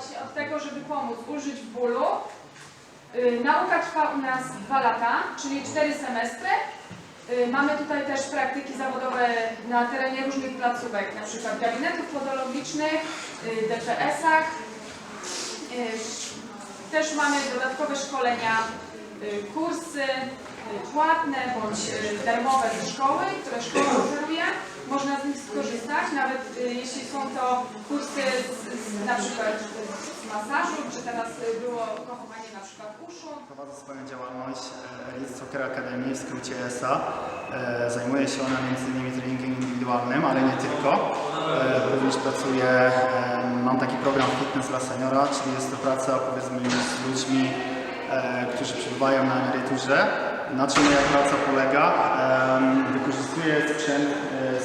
właśnie od tego, żeby pomóc ulżyć w bólu. Y, Nauka trwa u nas dwa lata, czyli cztery semestry. Y, Mamy tutaj też praktyki zawodowe na terenie różnych placówek, na przykład gabinetów podologicznych, y, DPS-ach. Też mamy dodatkowe szkolenia, kursy płatne bądź darmowe ze szkoły, które szkoła oferuje. Można z nich skorzystać, nawet jeśli są to kursy z, z, na przykład z masażu, czy teraz y, było kochowanie na przykład uszu. Prowadzę swoją działalność Elite Soccer Academy, w skrócie ESA. E, Zajmuje się ona m.in. treningiem indywidualnym, ale nie tylko. E, Również pracuję, e, mam taki program Fitness dla seniora, czyli jest to praca powiedzmy z ludźmi, którzy przebywają na emeryturze. Na czym moja praca polega? Wykorzystuję sprzęt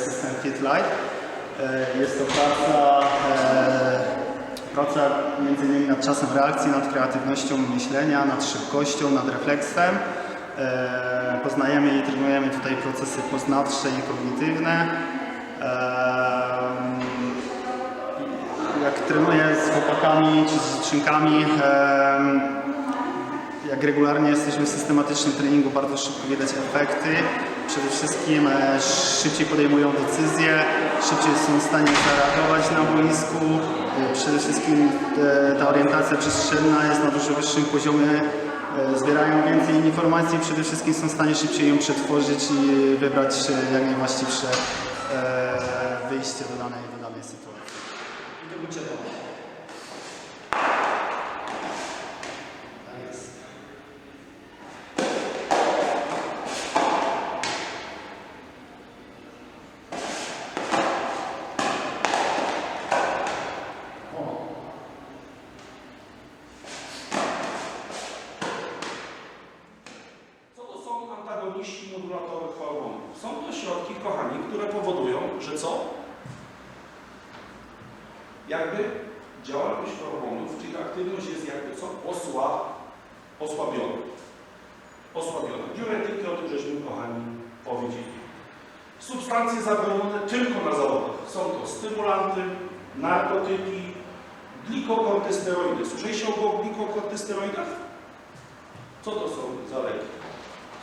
system FitLife. Jest to praca Praca innymi nad czasem reakcji, nad kreatywnością myślenia, nad szybkością, nad refleksem. E, poznajemy i trenujemy tutaj procesy poznawcze i kognitywne. E, jak trenuję z chłopakami czy z dziewczynkami, e, jak regularnie jesteśmy w systematycznym treningu, bardzo szybko widać efekty. Przede wszystkim e, szybciej podejmują decyzje, szybciej są w stanie zareagować na boisku. E, Przede wszystkim e, ta orientacja przestrzenna jest na dużo wyższym poziomie. Zbierają więcej informacji, przede wszystkim są w stanie szybciej ją przetworzyć i wybrać jak najwłaściwsze wyjście do danej, do danej sytuacji. Tak jest. Co to są antagoniści modulatorów hormonów? Są to środki, kochani, które powodują, że co? Jakby działalność hormonów, czyli aktywność jest jakby co? Osła, osłabiona. Osłabiona. Diuretyki, o tym żeśmy, kochani, powiedzieli. Substancje zabronione tylko na zawodach. Są to stymulanty, narkotyki, glikokortysteroidy. Słyszeliście o glikokortysteroidach? Co to są za leki?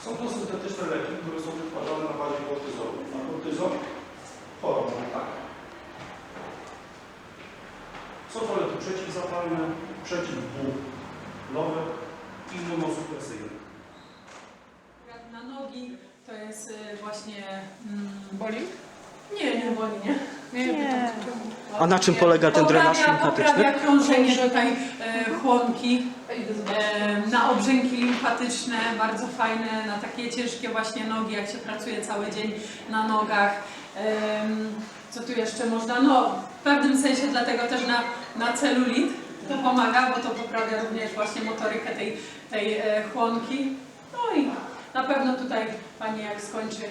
Są to syntetyczne leki, które są wytwarzane na bazie kortyzolu. Na kortyzol hormon, tak. Są to leki przeciwzapalne, przeciwbólowe, immunosupresyjne. Na nogi to jest y, właśnie. Mm, Boli? nie, nie boli, nie. Nie. A na czym polega ten drenaż limfatyczny? Poprawia krążenie tutaj e, chłonki, e, na obrzęki limfatyczne, bardzo fajne, na takie ciężkie właśnie nogi, jak się pracuje cały dzień na nogach. Em, Co tu jeszcze można? No, w pewnym sensie dlatego też na, na celulit to pomaga, bo to poprawia również właśnie motorykę tej, tej e, chłonki. No i na pewno tutaj Pani jak skończy,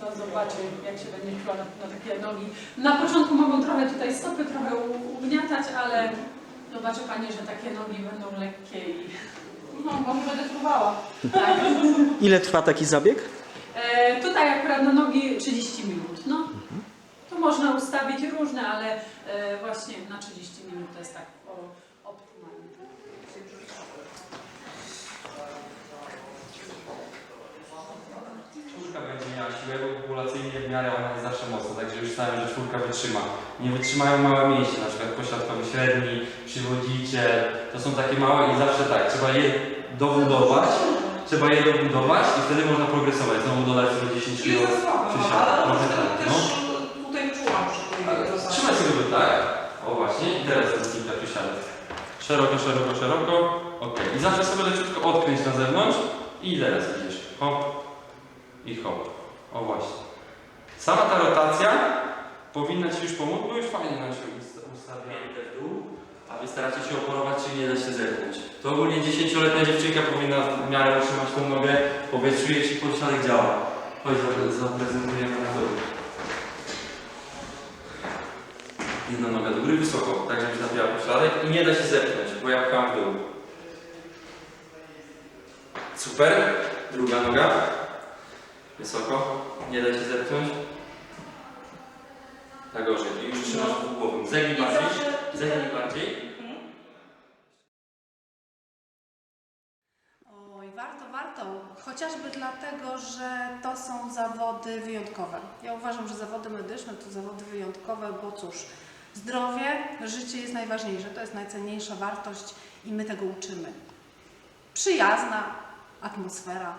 to zobaczy jak się będzie czuła na, na takie nogi. Na początku mogą trochę tutaj stopy trochę ugniatać, ale zobaczy Pani, że takie nogi będą lekkie i no, może będę próbowała. Tak. Ile trwa taki zabieg? E, tutaj akurat na nogi 30 minut, no. Tu można ustawić różne, ale e, właśnie na 30 minut to jest tak o, optymalnie. Czwórka będzie miała siłę, bo populacyjnie w miarę ona jest zawsze mocna, także już stawiam, że czwórka wytrzyma. Nie wytrzymają małe mięśnie, na przykład pośladkowy średni, przywodziciel, to są takie małe i zawsze tak, trzeba je dobudować, trzeba je dobudować i wtedy można progresować, znowu dodać sobie 10 kg przysiadu. Trochę tak, no. tutaj czułam, że Trzymaj sobie go tak, o właśnie, i teraz jest kilka przysiadów. Szeroko, szeroko, szeroko, ok. I zawsze sobie leciutko odkręć na zewnątrz i teraz idziesz, hop i hop. O właśnie. Sama ta rotacja powinna Ci już pomóc, bo już fajnie nam się usta- ustawia w dół, a Wy staracie się oporować, czy nie da się zerknąć. To ogólnie 10-letnia dziewczynka powinna w miarę utrzymać tą nogę, powiedz, czuje Ci pośladek działa. Chodź, zapre- zaprezentujemy na dół. Jedna noga do góry wysoko, tak żebyś napiła pośladek i nie da się zepchnąć, bo ja pcham w dół. Super. Druga noga. Wysoko. Nie da się zepchnąć. Na gorzej. I już trzymasz no. głową. Zegnij I bardziej. Zegnij bardziej. Mhm. Oj, warto, warto. Chociażby dlatego, że to są zawody wyjątkowe. Ja uważam, że zawody medyczne to zawody wyjątkowe, bo cóż, zdrowie, życie jest najważniejsze, to jest najcenniejsza wartość i my tego uczymy. Przyjazna atmosfera,